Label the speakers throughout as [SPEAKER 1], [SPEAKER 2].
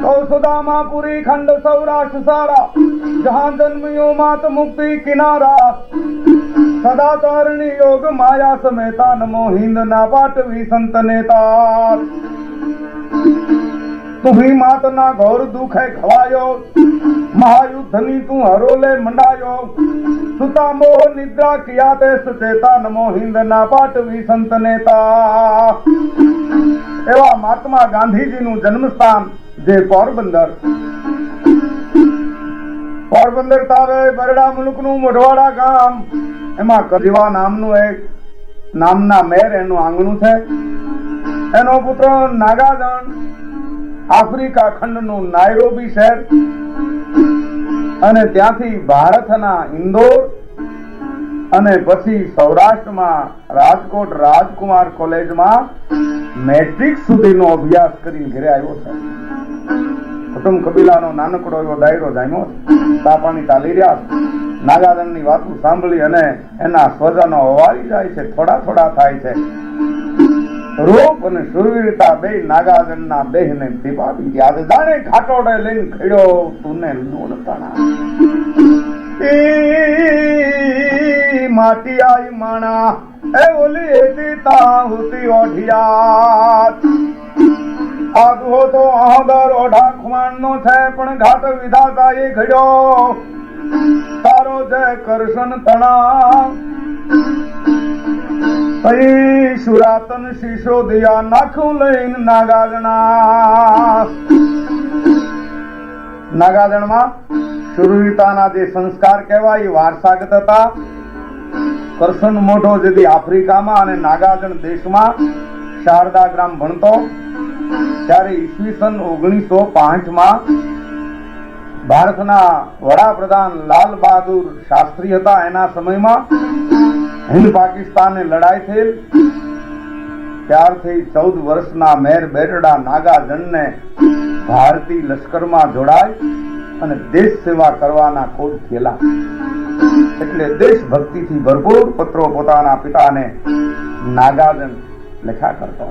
[SPEAKER 1] કૌસુદામાપુરી ખંડ સૌરાષ્ટ્ર સારા જહાં જન્મિયો માત મુક્તિ કિનારા સદા તારણી યોગ માયા સમેતા નમો હિન્દ ના પાટવી સંત નેતા તુભી માતના ઘોર દુખે ખવાયો. મહાયુદ્ધની તું હરોલે મંડાયો. સુતા મોહ નિદ્રા કિયા તે સુચેતા નમો હિન્દ ના પાટવી સંત નેતા. એવા મહાત્મા ગાંધીજીનું જન્મસ્થાન જે પોરબંદર. પોરબંદર તાવે બરડા મુલકનું મોઢવાડા ગામ. એમાં કજીવા નામનું એક નામના મેર એનું આંગણું છે. એનો પુત્ર નાગાજણ આફ્રિકા ખંડનું નાયરોબી શહેર અને ત્યાંથી ભારતના ઇન્દોર અને પછી સૌરાષ્ટ્રમાં રાજકોટ રાજકુમાર કોલેજમાં મેટ્રિક સુધીનો અભ્યાસ કરીને ઘરે આવ્યો છે. કુટુંબ કબીલાનો નાનકડો એવો દાયરો જામ્યો છે. તાપાની ચાલી રહ્યા છે. નાગાદણની વાતો સાંભળી અને એના સ્વજનો અવારી જાય છે, થોડા થોડા થાય છે. રૂપ અને સુરવીરતા બે નાગાજનના દેહને દીપાવી યાદ દાણે ખાટોડે લઈને ખેડ્યો તુને લોણતાણા માટી આઈ માણા, એ ઓલી એતી તાહુતી ઓઢિયા આગો તો આદર ઓઢા ખુમાણનો છે, પણ ઘાટ વિધાતા એ ઘડ્યો. તારો જય કરશન તણા. અહીં સુરાતન શિશોદિયા નાખું લઈને નાગાજણા. નાગાજણમાં શુરવીરતાના જે સંસ્કાર કહેવાય એ વારસાગત હતા. કરશન મોઢો જેથી આફ્રિકામાં અને નાગાજણ દેશમાં શારદા ગ્રામ ભણતો. ત્યારે ઈસવીસન ઓગણીસો પાંચમાં ભારતના વડાપ્રધાન લાલ બહાદુર શાસ્ત્રી હતા એના સમયમાં. હિન્દ પાકિસ્તાનની લડાઈ થયેલ. ત્યારથી ચૌદ વર્ષના મેર બેરડા નાગાજનને ભારતીય લશ્કરમાં જોડાય અને દેશ સેવા કરવાના કોડ થયેલા. એટલે દેશભક્તિથી ભરપૂર પત્રો પોતાના પિતાને નાગાજન લખ્યા કરતો.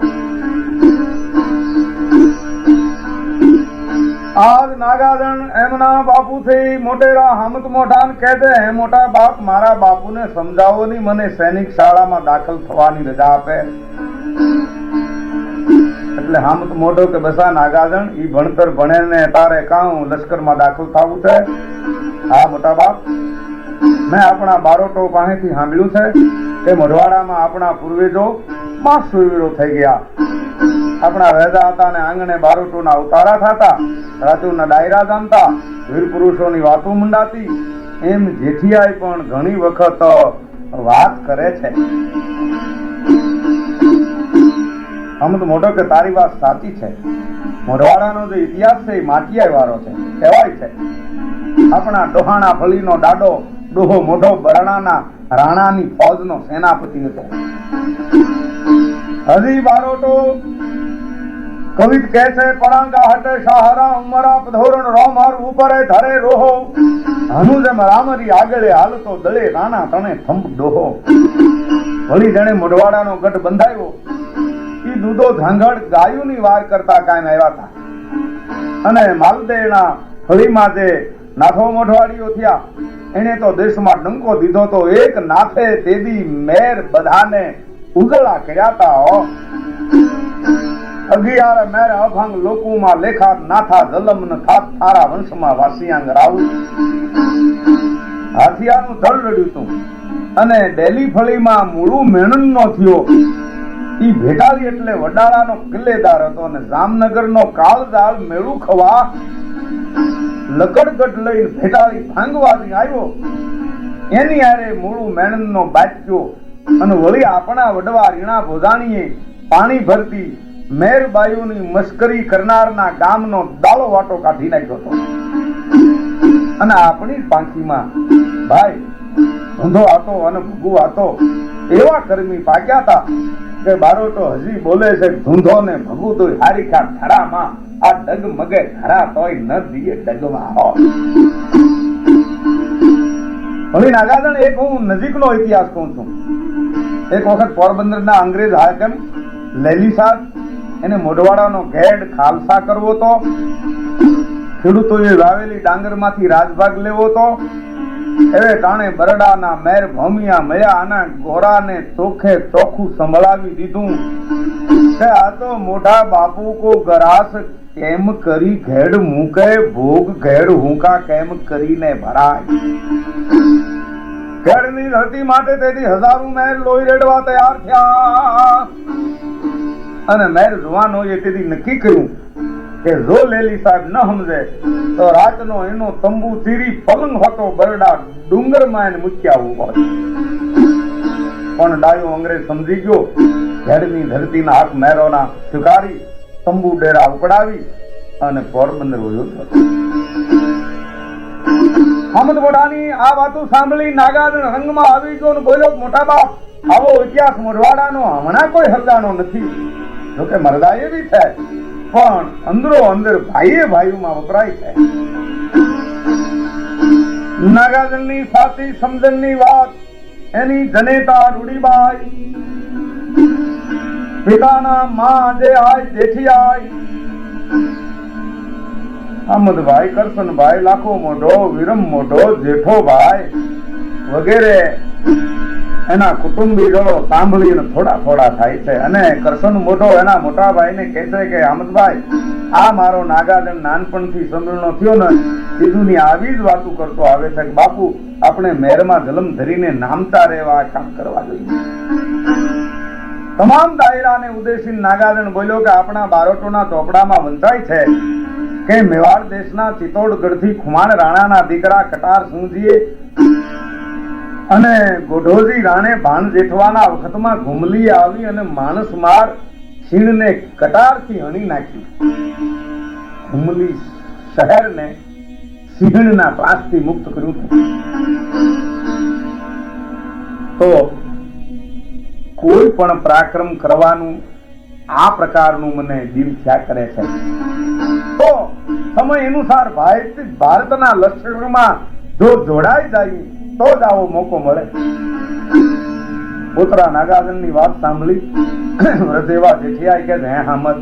[SPEAKER 1] આજ નાગાજન એમના બાપુથી મોટેરા હમત મોઢાન કહે છે હે, મોટા બાપ, મારા બાપુને સમજાવો ની મને સૈનિક શાળામાં દાખલ થવાની રજા આપે. એટલે હામત મોઢો કે બસા નાગાજન, ઈ ભણતર ભણે ને તારે કાં લશ્કરમાં દાખલ થવું છે? હા, મોટા બાપ. મેં આપણા બારોટો પાસેથી સાંભળ્યું છે કે મઢવાડામાં આપણા પૂર્વજો માં સુરવીરો થઈ ગયા. આપણા રહેતા હતા ને આંગણે બારોટોના ઉતારા થતા રાજુના ડાયરા જામતા વીર પુરુષોની વાતો મંડાતી, એમ જેઠિયાએ પણ ઘણી વખત વાત કરે છે. અમુક મોટો કે તારી વાત સાચી છે. મોઢવાડાનો જે ઇતિહાસ છે એ માટીયાઈ વાળો છે, કહેવાય છે. આપણા ડોહાણા ફળીનો દાડો ડોહો મોઢો બરણાના રાણાની ફોજનો સેનાપતિ હતો. હજી બારોટો કવિત કહે છે, પરાંગા હટે સહારા ઉમરા ધોરણ રોમાર ઉપરે ધરે રોહો. હનુ રામરી આગળે હાલતો દળે રાણા તણે થંભ ડોહો. વળી જણે મોઢવાડાનો ગઢ બંધાયો. ઈ દૂધો ધાંગડ ગાયુની વાર કરતા કાયમ આવ્યા હતા. અને માલદેના ફળીમાં જે નાથો મોઢવાડીઓ થયા એને તો દેશમાં ડંકો દીધો તો એક નાથે તેદી મેર બધાને ઉગલા કર્યા તા અગિયાર મેર અભંગ લોકોમાં લેખા નાથા જલમ ન થાત થારા વંશમાં વાસિયાંગ રાવ હાથિયાનું ધળ રડ્યું તું અને ડેલી ફળીમાં મૂળું મેણન નો થયો. ઈ ભેટાલી એટલે વડાળાનો કિલ્લેદાર હતો અને જામનગરનો કાળજાળ મેળું ખવા લકડગઢ લઈને ભેટાળી ભાંગવાથી આવ્યો. એની આરે મૂળું મેણનનો બાચ્યો અને વળી આપણા વડવા રીણા ભોજાણીએ પાણી ભરતી મેરબાયુની મસ્કરી કરનારના ગામનો દાળો વાટો કાઢી નાખ્યો હતો. અને આપણી પાંખીમાં, ભાઈ, ધંધો હતો અને ભૂગુ હતો એવા કર્મી પાક્યા હતા કે બારોટો હજી બોલે છે, ધૂંધો ને ભગુ તો હારી ખા ધરામાં આ ડગ મગે ધરા તોય ન દિયે ડગમાં હો હવે નાગાજણ એક હું નજીકનો ઇતિહાસ કહું છું. એક વખત પોરબંદરના અંગ્રેજ હાકમ લેલી સાહેબ એને મોઢવાડાનો ઘેડ ખાલસા કરવો તો ખેડૂતોએ વાવેલી ડાંગરમાંથી રાજભાગ લેવો તો એવે ટાણે બરડાના મેર ભમિયા મયા આના ગોરાને ચોખે ચોખ્ખું સંભળાવી દીધું. કે આ તો મોઢા બાપુ કો ગરાસ કેમ કરી ઘેડ મૂકે, ભોગ ઘેડ હુંકા કેમ કરીને ભરાય? ઘેડની ધરતી માટે તેથી હજારો મહેર લોહી રેડવા તૈયાર થયા. અને મહેર એ તેથી નક્કી કર્યું કે જો લેલી સાહેબ ન સમજે, તો રાતનો એનો તંબુ ચીરી પલંગ હતો, બરડા ડુંગરમાં એને મૂક્યા હોય. પણ ડાયો અંગ્રેજ સમજી ગયો, ઘેડની ધરતીના હાથ મહેરોના સ્વીકારી તંબુ ડેરા ઉપડાવી અને પોરબંદર વયો ગયો હમદ મોઢાની આ વાતો સાંભળી નાગાર્જુન રંગમાં આવી ગયો અને બોલ્યો, મોટા બાપ, આવો ઇતિહાસ મોઢવાડાનો હમણાં કોઈ હરદાનો નથી. જોકે મરદા એવી છે, પણ અંદરો અંદર ભાઈએ ભાઈઓમાં વપરાય છે. નાગાર્જુનની સાચી સમજણની વાત, એની જનેતા રૂડીબાઈ પિતાના માં જે આય જેઠી આય. અહમદભાઈ કરશનભાઈ લાખો મોઢો, વિરમ મોઢો જેઠો ભાઈ વગેરે એના કુટુંબીજો સાંભળીને થોડા થોડા થાય છે. અને કરશન મોઢો એના મોટા ભાઈને કહે છે કે અહમદભાઈ આ મારો નાગાજન નાનપણથી સમરણો થયો ને, સીધુની આવી જ વાતો કરતો આવે છે કે, બાપુ, આપણે મહેરમાં જલમ ધરીને નામતા રહેવા કામ કરવા જોઈએ. તમામ દાયરાને ઉદ્દેશી નાગાજન બોલ્યો કે આપણા બારોટોના ચોપડામાં વંચાય છે કે મેવાડ દેશના ચિત્તોડગઢથી ખુમાણ રાણાના દીકરા કટાર સિંહજીએ અને ગોઢોજી રાણે ભાન જેઠવાના વખતમાં ઘુમલી આવી અને માણસ માર છીણને કટારથી હણી નાખી ઘુમલી શહેરને સિંહણના ત્રાસથી મુક્ત કર્યું. તો કોઈ પણ પરાક્રમ કરવાનું આ પ્રકારનું મને દિલ થયા કરે છે. તો સમય અનુસાર ભારતના લશ્કરમાં જો જોડાઈ જાય, તો જ આવો મોકો મળે. પુત્રા નાગાર્જુનની વાત સાંભળી. વ્રજેવા જેઠિયા કે હે હામદ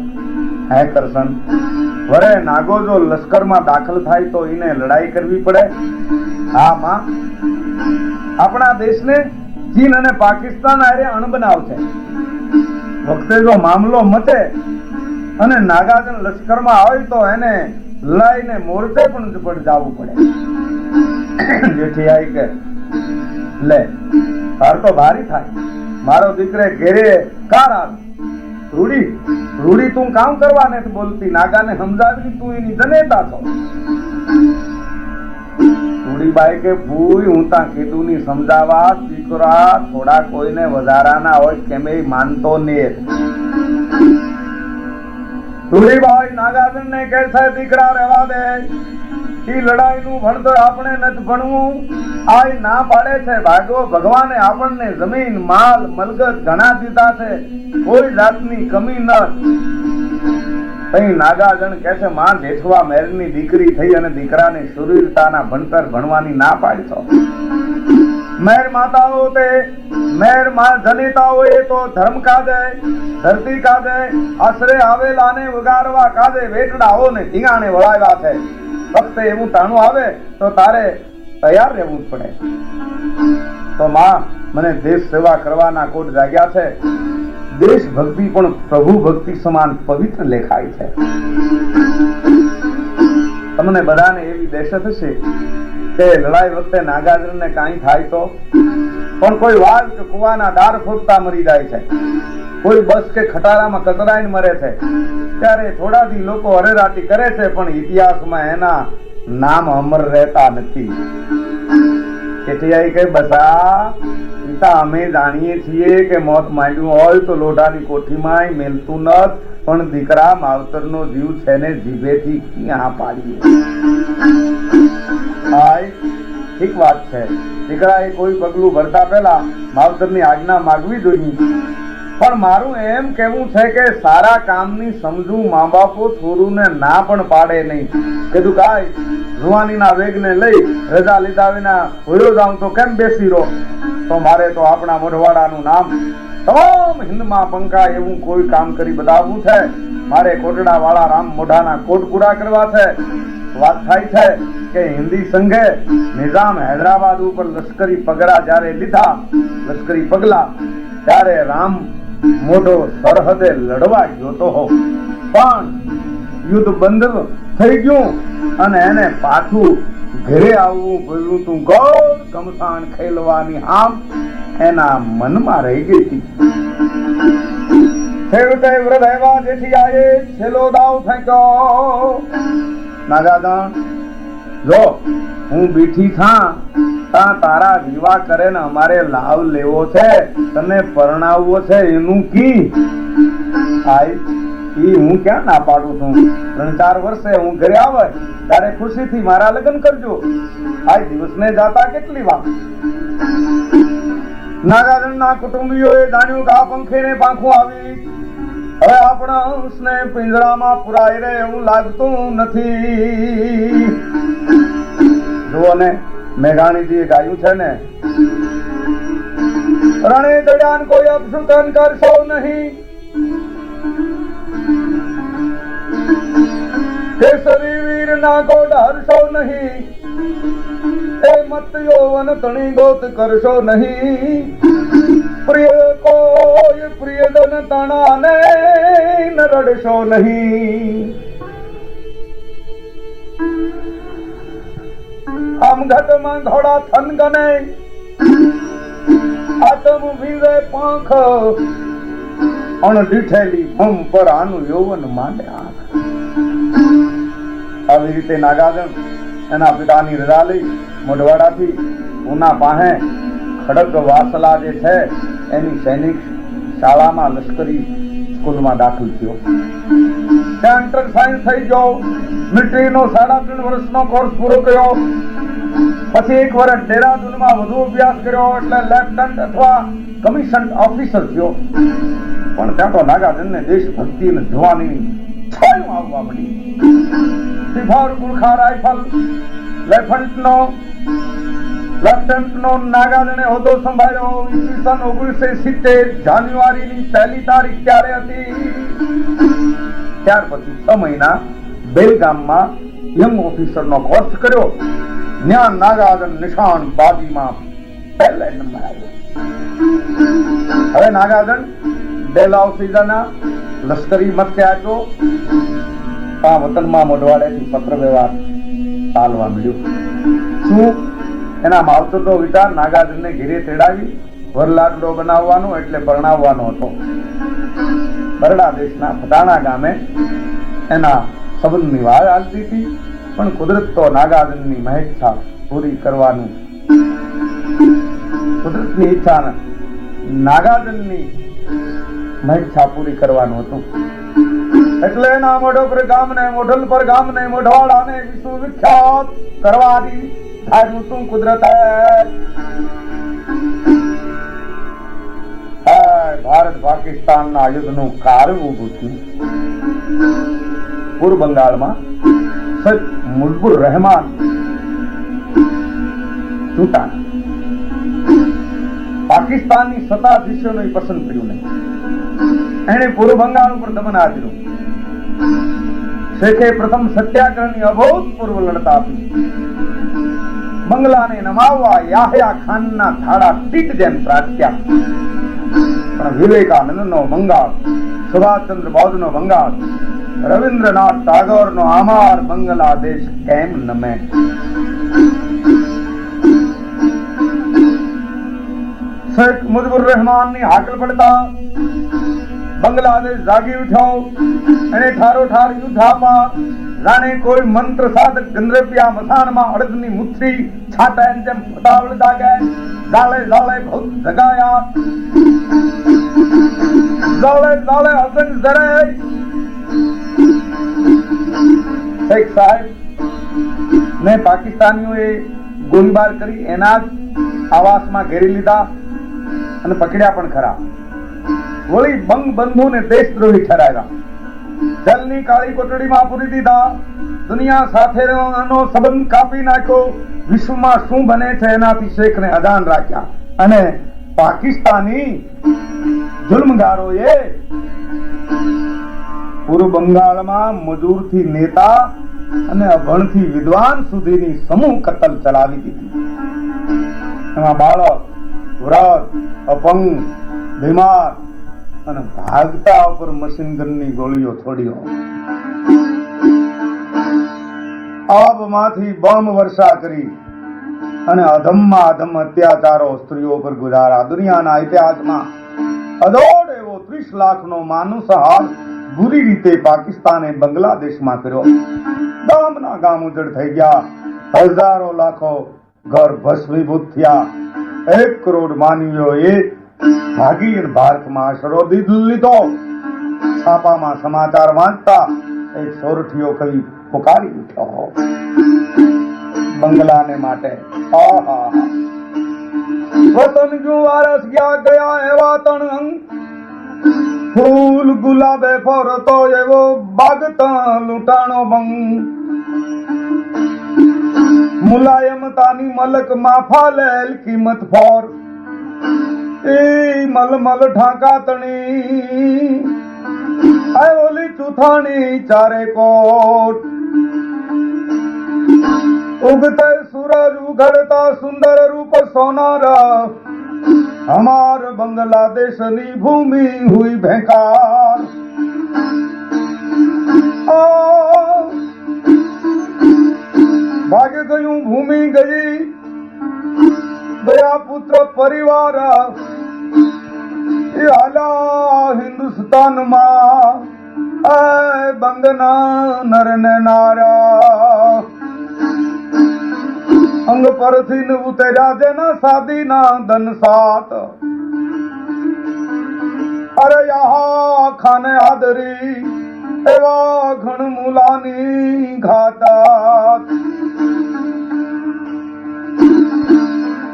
[SPEAKER 1] હે કરશન, વરે નાગો જો લશ્કરમાં દાખલ થાય તો એને લડાઈ કરવી પડે. હા, માં. આપણા દેશને ચીન અને પાકિસ્તાન આરે અણબનાવ છે. વખતે જો મામલો મટે અને નાગાજન લશ્કરમાં આવે તો એને લઈને મોરચે પણ જવું પડે. જેઠિયાઈ કે, લે તાર તો ભારી થાય. મારો દીકરે ઘેરે કાર આવે. રૂડી રૂડી તું કામ કરવા નથી બોલતી. નાગાને સમજાવી તું એની જનેતા છો. રૂડીબાઈ કે, ભૂઈ, હું તાં કીધું સમજાવા દીકરા, થોડા કોઈને વધારાના હોય કેમે માનતો ને રૂડીબાઈ નાગાર્જુન ને કહે છે, દીકરા, રહેવા દે. ઈ લડાઈ નું ભણતર આપણે નથી ભણવું. આ ના પાડે છે. ભાગો, ભગવાને આપણને જમીન, માલ, મલગત ઘણા દીધા છે. કોઈ જાતની કમી ન. તઈ નાગાજણ કે છે, માં જેઠવા મેરની દીકરી થઈ અને દીકરાને સુરવીરતાના ભણતર ભણવાની ના પાડશો મહેર માતાઓ તે મેરમાં જનિતાઓ એ તો ધર્મ કાજે ધરતી કાજે આશરે આવેલાને વગાડવા કાદે વેટડાઓ ને ઢીંગાણે વળાવ્યા છે. ફક્ત એવું તાણું આવે તો તારે તૈયાર રહેવું જ પડે. તો માં, મને દેશ સેવા કરવાના કોટ જાગ્યા છે. દેશ ભક્તિ પણ પ્રભુ ભક્તિ સમાન પવિત્ર લેખાય છે. તમને બધાને એવી દહેશત હશે કે લડાઈ વખતે નાગાર્જુનને કાંઈ થાય તો? પણ કોઈ વાઘ કે કુવાના દાર ફૂટતા મરી જાય છે. કોઈ બસ કે ખટારામાં કતરાઈને મરે છે. ત્યારે થોડાથી લોકો હરેરાટી કરે છે, પણ ઇતિહાસમાં એના નામ અમર રહેતા નથી. એટલે કે બસા ઈતા અમે જાણીએ છીએ કે મોત માંડ્યું હોય તો લોઢાની કોઠીમાં મેલતું ન પણ દીકરા માવતરનો જીવ છે ને જીભેથી ક્યાં પાડીએ? હાય, ઠીક વાત છે. દીકરાએ કોઈ પગલું ભરતા પહેલા માવતરની આજ્ઞા માગવી જોઈએ. પણ મારું એમ કેવું છે કે સારા કામની સમજુ મા બાપો છોરુને ના પણ પાડે નહીં. કીધું કાય જુવાનીના વેગને લઈ રજા લીધા વિના હોયો જાઉં તો કેમ બેસી રહો? તો મારે તો આપણા મોઢવાડાનું નામ તમામ હિન્દમાં પંકા એવું કોઈ કામ કરી બતાવવું છે? મારે કોટડા વાળા રામ મોઢાના કોટ પૂરા કરવા છે? વાત થાય છે કે હિન્દી સંઘે નિઝામ હૈદરાબાદ ઉપર લશ્કરી પગલા જ્યારે લીધા, લશ્કરી પગલા, ત્યારે રામ મોઢો સરહદે લડવા જોતો હો પણ યુદ્ધ બંધ થઈ ગયું અને એને પાછું ઘરે આવવું પડ્યું તું. ગૌર ગમસાણ ખેલવાની આમ એના મનમાં રહી ગઈ હતી. છેવટે વૃદ્ધ એવા જેથી આયે છેલ્લો દાવ ફેંક્યો નાગાદણ જો હું બીઠી થા. તા તારા વિવાહ કરે ને અમારે લાવ લેવો છે. તને પરણાવવો છે એનું કી? આય ઈ હું ક્યાં ના પાડું છું? ત્રણ ચાર વર્ષે હું ઘરે આવે ત્યારે ખુશીથી મારા લગ્ન કરજો. આ દિવસને જાતા કેટલી વાર? નાગાજનના કુટુંબીઓએ જાણ્યું કે આ પંખીને પાંખું આવી. હવે આપણા અંશને પિંજરામાં પુરાય રે એવું લાગતું નથી. જુઓ ને મેઘાણીજીએ ગાયું છે ને. રણે દડાન કોઈ અપશુકન કરશો નહીં. કેસરી વીર ના ગોડ હરશો નહીં. એ મત યૌવન તણી ગોત કરશો નહીં. પ્રિય કોઈ પ્રિયજન તણાને ન રડશો નહીં. આમ ઘટમાં ઘોડા થન ગને આતમ વીરે પાંખ અણડીઠેલી ભમ પર આનું યૌવન માંડે આવી રીતે નાગાજન એના પિતાની રજા લઈ મોઢવાડાથી ઉના પાહે ખડક વાસલા જે છે એની સૈનિક શાળામાં લશ્કરી સ્કૂલમાં દાખલ થયો. ત્યાં ઇન્ટર સાયન્સ થઈ ગયો. મિલિટરીનો સાડા ત્રણ વર્ષનો કોર્સ પૂરો કર્યો. પછી એક વર્ષ દેહરાદૂનમાં વધુ અભ્યાસ કર્યો એટલે લેફ્ટનન્ટ અથવા કમિશન ઓફિસર થયો. પણ ત્યાં તો નાગાજનને દેશભક્તિ અને જવાની છાયું આવવા મળી. સિફાર ગુરખા રાઇફલ લેફ્ટનન્ટનો હવે નાગાજન ડેલાવ લશ્કરી મથકે આવ્યો. આ વતનમાં મોઢવાડેથી પત્ર વ્યવહાર ચાલવા મળ્યો શું એના માવતરનો વિચાર નાગાર્જુનને ઘેરે તેડાવી વરલાડડો બનાવવાનો એટલે પરણાવવાનો હતો. બરડા દેશના ફટાણા ગામે એના સંબંધની વાર ચાલતી હતી, પણ કુદરત તો નાગાર્જુનની મહેચ્છા પૂરી કરવાનું. કુદરતની ઈચ્છા નાગાર્જુનની મહેચ્છા પૂરી કરવાનું હતું. એટલે એના મોઢો પર ગામને, મોઢલ પર ગામને મોઢવાડાને વિશ્વ વિખ્યાત કરવાની ધાર્યું તું કુદરત. ભારત પાકિસ્તાનના યુદ્ધનું કારણ ઉભું થયું. પૂર્વ બંગાળમાં સૈદ મુજબુર રહેમાન ચૂંટાણ પાકિસ્તાનની સત્તાધીશોને પસંદ કર્યું નહીં. એણે પૂર્વ બંગાળ ઉપર દમન આચર્યું શેખે પ્રથમ સત્યાગ્રહની અભૂતપૂર્વ લડત આપી. બંગલાને નમાવવા યાહયા ખાનના ધાડા ટીટ જેમ ત્રાટક્યા પણ વિવેકાનંદનો બંગાળ સુભાષચંદ્ર બોઝનો બંગાળ રવિન્દ્રનાથ ટાગોરનો આમાર બંગલાદેશ કેમ નમે? શેખ મુજબુર રહેમાનની હાકલ પડતા બંગલાદેશ જાગી ઉઠ્યો. એને ઠારો ઠાર યુદ્ધ આપા જાણે કોઈ મંત્ર સાધક ગંદ્રપિયા મસાણમાં અડદની મુઠ્ઠી છાટા એમ જેમ ફટાવડ દાગે લાલે લાલે ભૂત જગાયા. લાલે લાલે હસન જરે. શેખ સાહેબ, ને પાકિસ્તાનીઓએ ગોળીબાર કરી એના જ આવાસમાં ઘેરી લીધા અને પકડ્યા પણ ખરા. વળી બંગ બંધુને દેશદ્રોહી ઠરાવ્યા. જલની કાળી કોટડીમાં પૂરી દીધા. દુનિયા સાથેનો સંબંધ કાપી નાખ્યો. વિશ્વમાં શું બને છે એનાથી શેખને અજાન રાખ્યા. અને પાકિસ્તાની જુલ્મગારોએ પૂર્વ બંગાળમાં મજૂરથી નેતા અને અભણથી વિદ્વાન સુધીની સમૂહ કતલ ચલાવી દીધી. એમાં બાળક, વૃદ્ધ, અપંગ, બીમાર અને ભાગતા ઉપર મશીન ગનની ગોળીઓ છોડ્યો આબમાંથી બોમ્બ વર્ષા કરી અને અધમમાં અધમ અત્યાચારો સ્ત્રીઓ પર ગુજારા. દુનિયાના ઇતિહાસમાં અદોડ એવો ત્રીસ લાખનો માનુસહાર બુરી રીતે પાકિસ્તાને બાંગ્લાદેશમાં કર્યો ગામના ગામ ઉજળ થઈ ગયા. હજારો લાખો ઘર ભસ્મીભૂત થયા. એક કરોડ માનવીઓએ ભાગી અને ભારતમાં આશરો લીધો. છાપામાં સમાચાર વાંચતા એક સોરઠીઓ કવિ પુકારી ઉઠ્યો. બંગલાને માટે વતન જો વારસ ગયા ગયા એવા તણ ફૂલ ગુલાબે ફરતો એવો બાગતા લૂંટાણો બંગ મુલાયમતાની મલકમાં ફાલેલ કિંમત ફોર. એ મલમલ ઢાંકા તણી. આય ઓલી ચુથાણી ચારે કોટ. ઉગતે સૂરજ ઉઘડતા સુંદર રૂપ સોનારા. અમાર બંગલાદેશની ભૂમિ હુઈ ભેંકાર. ભાગ ગયું ભૂમિ ગઈ. દયા પુત્ર પરિવાર પરથી જેના સાદી ના ધન સાત અરે યહા ખાને આદરી એવા ઘણ મુલાની ઘાતા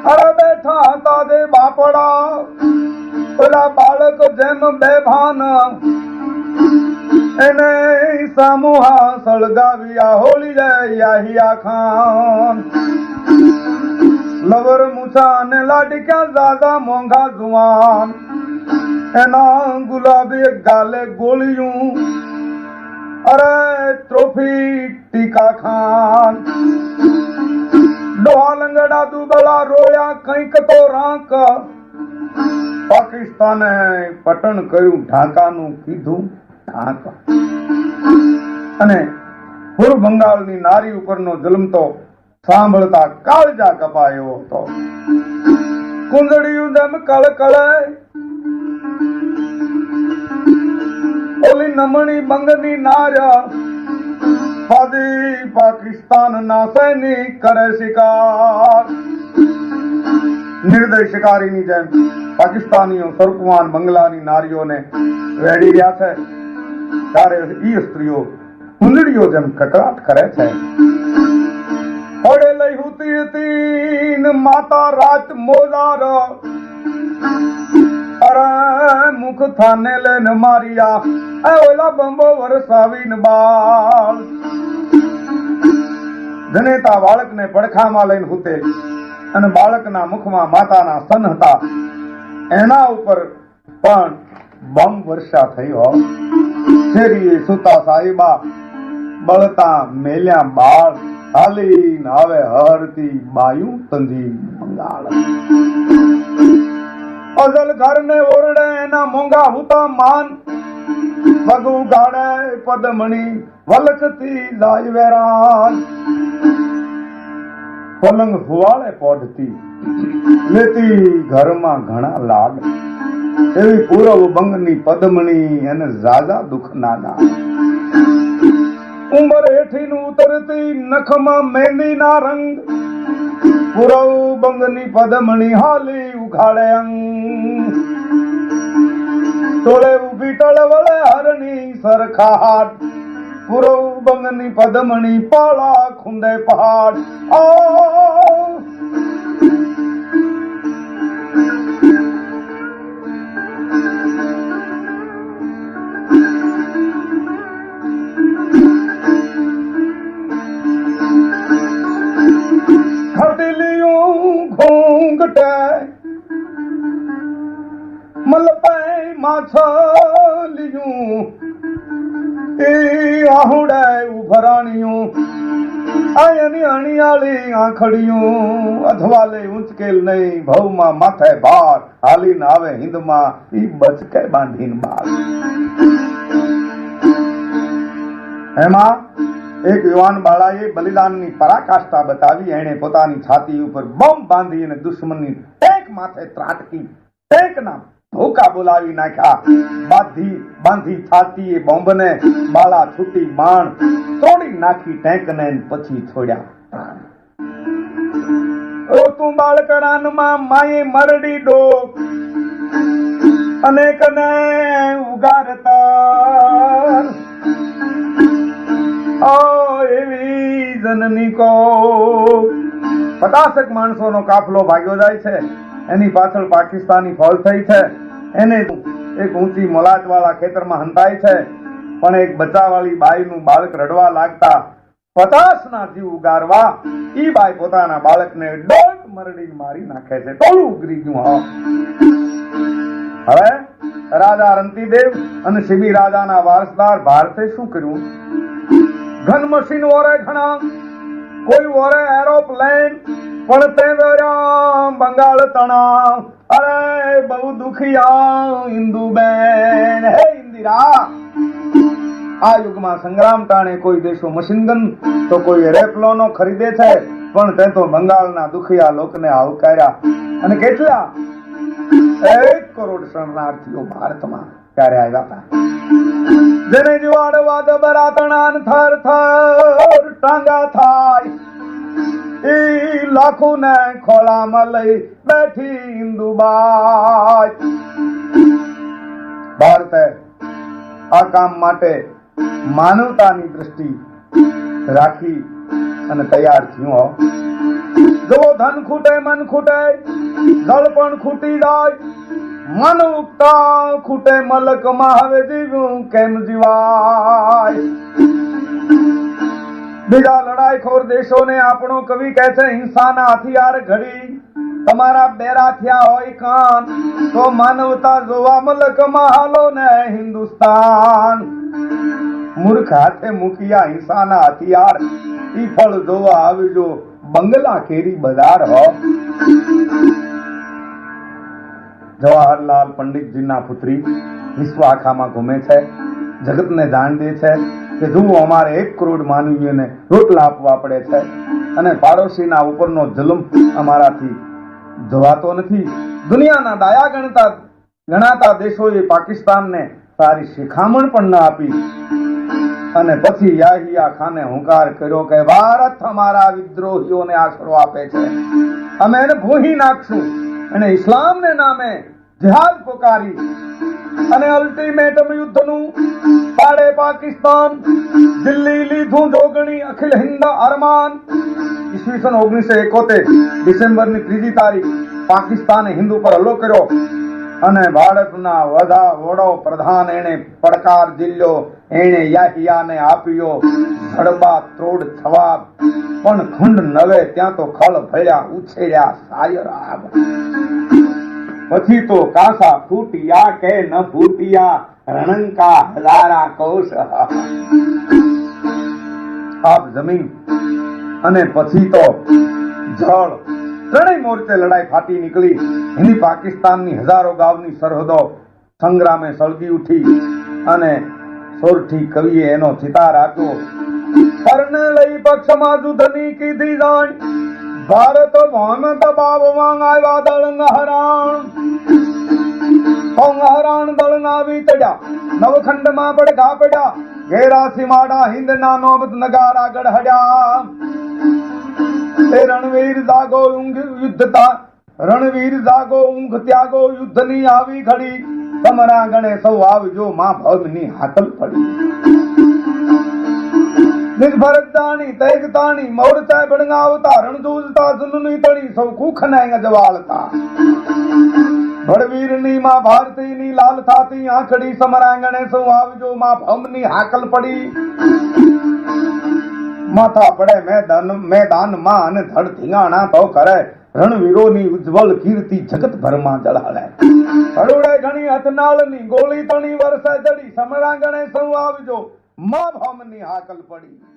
[SPEAKER 1] અરે બેઠા હતા દે બાપડા પેલા બાળક જેમ બેભાન એને સમૂહા સળગાવ્યા હોળી જાય યાહિયા ખાન લવર મૂછા અને લાડક્યા દાદા મોંઘા જુવાન. એના ગુલાબી ગાલે ગોળિયું. અરે ટ્રોફી ટીકા ખાન. ડોહા લંગડા દુબળા રોયા કંઈક તો રાંક. પાકિસ્તાને પટણ કર્યું ઢાકાનું કીધું ઢાકા. અને પૂર્વ બંગાળની નારી ઉપરનો જલમતો સાંભળતા કાળજા કપાયો હતો. કુંદડિયું જેમ કળકળે ઓલી નમણી બંગની નાર્યા ફાદી પાકિસ્તાન ના સૈનિક કરે શિકાર. નિર્દય શિકારીની જેમ પાકિસ્તાનીઓ સરકુમાન બંગલાની નારીઓને વેડી રહ્યા છે. ત્યારે ઈ સ્ત્રીઓ કુંદડીઓ જેમ કકડાટ કરે છે. લઈ હુતી માતા રાત મોજાર અરે મુખ થાને લેન મારિયા. એ ઓલા બંબો વરસાવીન બાળ જનેતા બાળકને પડખામાં લઈને હુતે અને બાળકના મુખમાં માતાના સન હતા. એના ઉપર પણ બમ વર્ષા થઈ હો. શેરીએ સુતા સાહેબા બળતા મેલ્યા બાળ. હાલીન આવે હરતી બાયું તંધી બંગાળ અજલ ઘરને ઓરડે, એના મોંઘા હુતા માન. પગુ ગાડે પદમણી વલકતી લાય વેરાન. પલંગ હુવાળે પોઢતી, લેતી ઘરમાં ઘણા લાડ. એવી પૂરવ બંગની પદમણી અને ઝાઝા દુઃખ નાના. ઉંમર હેઠીનું ઉતરતી નખમાં મહેંદીના રંગ. પુરવ બંગની પદમણી હાલી ઉઘાડે અંગ. ટોળે ઊભી ટળવળે હરણી સરખા હાથ. પુરવ બંગની પદમણી પાળા ખુંદે પહાડ. આ અણિયાળી આંખડિયું અધવાલે ઉંચકેલ નહીં, ભવમાં માથે ભાર, હાલીને આવે હિંદમાં, ઈ બચકે બાંધીને બાર. એમાં એક યુવાન બાળાએ બલિદાનની પરાકાષ્ઠા બતાવી, એણે પોતાની છાતી ઉપર બમ બાંધી દુશ્મનની ટેક માથે ત્રાટકી, ટેકના ભૂકા બોલાવી નાખ્યા. બાંધી બાંધી છાતીએ બોમ્બને, બાળા છૂટી બાણ, તોડી નાખી ટેંકને પછી છોડ્યા બાળક રાનમાં માએ મરડી ડોક અને કને ઉગારતા. ઓ એવી જનની કો પચાસક માણસોનો કાફલો ભાગ્યો જાય છે. એની પાછળ પાકિસ્તાની ફોજ થઈ છે. એને એક ઊંચી મોલાટ વાળા ખેતરમાં હંતાય છે. પણ એક બચ્ચાવાળી બાઈનું બાળક રડવા લાગતા પચાસ ના જીવ ઉગારવા ઈ બાઈ પોતાના બાળકને દોઢ મરડી મારી નાખે છે. ટોળું ઉગરી ગયું હવે રાજા રંતીદેવ અને શિબી રાજાના વારસદાર ભારતે શું કર્યું? ઘન મશીન ઓરે ઘણા, કોઈ ઓરે એરોપ્લેન પણ તે બંગાળ તણાવ. અરે બહુ દુખિયા, ઇન્દુબેન. હે ઇન્દિરા આ યુગમાં સંગ્રામ ટાણે કોઈ દેશો મશીનગન તો કોઈ રેપલોનો ખરીદે છે. પણ તે તો બંગાળના દુખિયા લોકને આવકાર્યા. અને કેટલા? એક કરોડ શરણાર્થીઓ ભારતમાં ત્યારે આવ્યા હતા. જેને જીવાડવા દબરા તણાન થર થર ટાંગા થાય. ઈ લાખો ને ખોળામાં લઈ બેઠી ઇન્દુબાઈ ભારતે આ કામ માટે માનવતાની દ્રષ્ટિ રાખી અને તૈયાર થયું હો. જો ધન ખૂટે, મન ખૂટે જળ પણ ખૂટી જાય. માનવતા ખૂટે મલકમાં હવે જીવ્યું કેમ જીવાય? બીજા લડાઈખોર દેશોને આપણો કવિ કહે છે, હિંસાના હથિયાર ઘડી, તમારા બેરા થયા હોય કાન. તો માનવતા જોવા મલકમાં હાલો ને હિન્દુસ્તાન. મૂર્ખ હાથે મૂકિયા હિંસાના હથિયાર. ઈ જોવા આવજો, બંગલા કેરી બજાર હો. જવાહરલાલ પંડિતજીના પુત્રી વિશ્વ આખામાં ઘૂમે છે. જગતને જાણ દે છે કે જુઓ અમારે એક કરોડ માનવીઓને રોટલા આપવા પડે છે અને પાડોશીના ઉપરનો જુલમ અમારાથી જવાતો નથી. દુનિયાના દાયા ગણતા ગણાતા દેશોએ પાકિસ્તાનને સારી શિખામણ પણ ન આપી. અને પછી યાહિયા ખાને હુંકાર કર્યો કે, ભારત અમારા વિદ્રોહીઓને આશરો આપે છે. અમે એને ભૂહી નાખશું. અને ઇસ્લામને નામે જિહાદ પોકારી. અને અલ્ટિમેટમ યુદ્ધનું પાડે પાકિસ્તાન. દિલ્હી લીધું જોગણી અખિલ હિન્દ અરમાન. ઈસવીસન ઓગણીસો એકોતેર ડિસેમ્બરની ત્રીજી તારીખ પાકિસ્તાને હિન્દુ પર હલ્લો કર્યો. અને બાળકના વધા વડો પ્રધાન એને પડકાર જિલ્લો એને યાહિયાને આપ્યો જડબા ત્રોડ છવાબ પણ ખુંડ નવે ત્યાં તો ખળ ભળ્યા ઉછેર્યા સાર્ય પછી તો કાસા ફૂટિયા કે ન ફૂટિયા, રણંકા હલારા કોશ આપ જમીન અને પછી તો જળ ત્રણેય મોરચે લડાઈ ફાટી નીકળી. હિન્દી પાકિસ્તાનની હજારો ગાવની સરહદો સંગ્રામે સળગી ઉઠી અને સોરઠી કવિએ એનો ચિતાર આપ્યો. પરને લઈ પક્ષમાં યુદ્ધની કીધી જાણ. ભારત ભોમ દબાવવા આવ્યા દળંગ હરાણ કોંગહરાણ દળ નાવી ચડ્યા નવખંડમાં પડઘા પડ્યા ઘેરા સીમાડા હિંદના નોબત નગારા ગઢડ્યા તે રણવીર જાગો ઊંઘ યુદ્ધતા રણવીર જાગો ઊંઘ ત્યાગો યુદ્ધની આવી ઘડી તમારા ગણે સૌ આવજો માં ભવની હાકલ પડી નિર્ભરતાણી તૈગતાણી મોરચા બળગાવતા રણજૂજતા જુનની તણી સૌ કુખને અજવાળતા ભડવીરની માં ભારતીની લાલ થાતી આંખડી સમરાંગણે સૌ આવજો માં ભમની હાકલ પડી માથા પડે, મેદાન, મેદાનમાં અને ધડ ધીંગાણા તો કરે. રણવીરોની ઉજ્જવલ કીર્તિ જગત ભરમાં જળાળે. હળુડે ઘણી હથનાળની, ગોળી તણી વરસે ચડી સમરાંગણે સૌ આવજો. મા ભામની હાકલ પડી.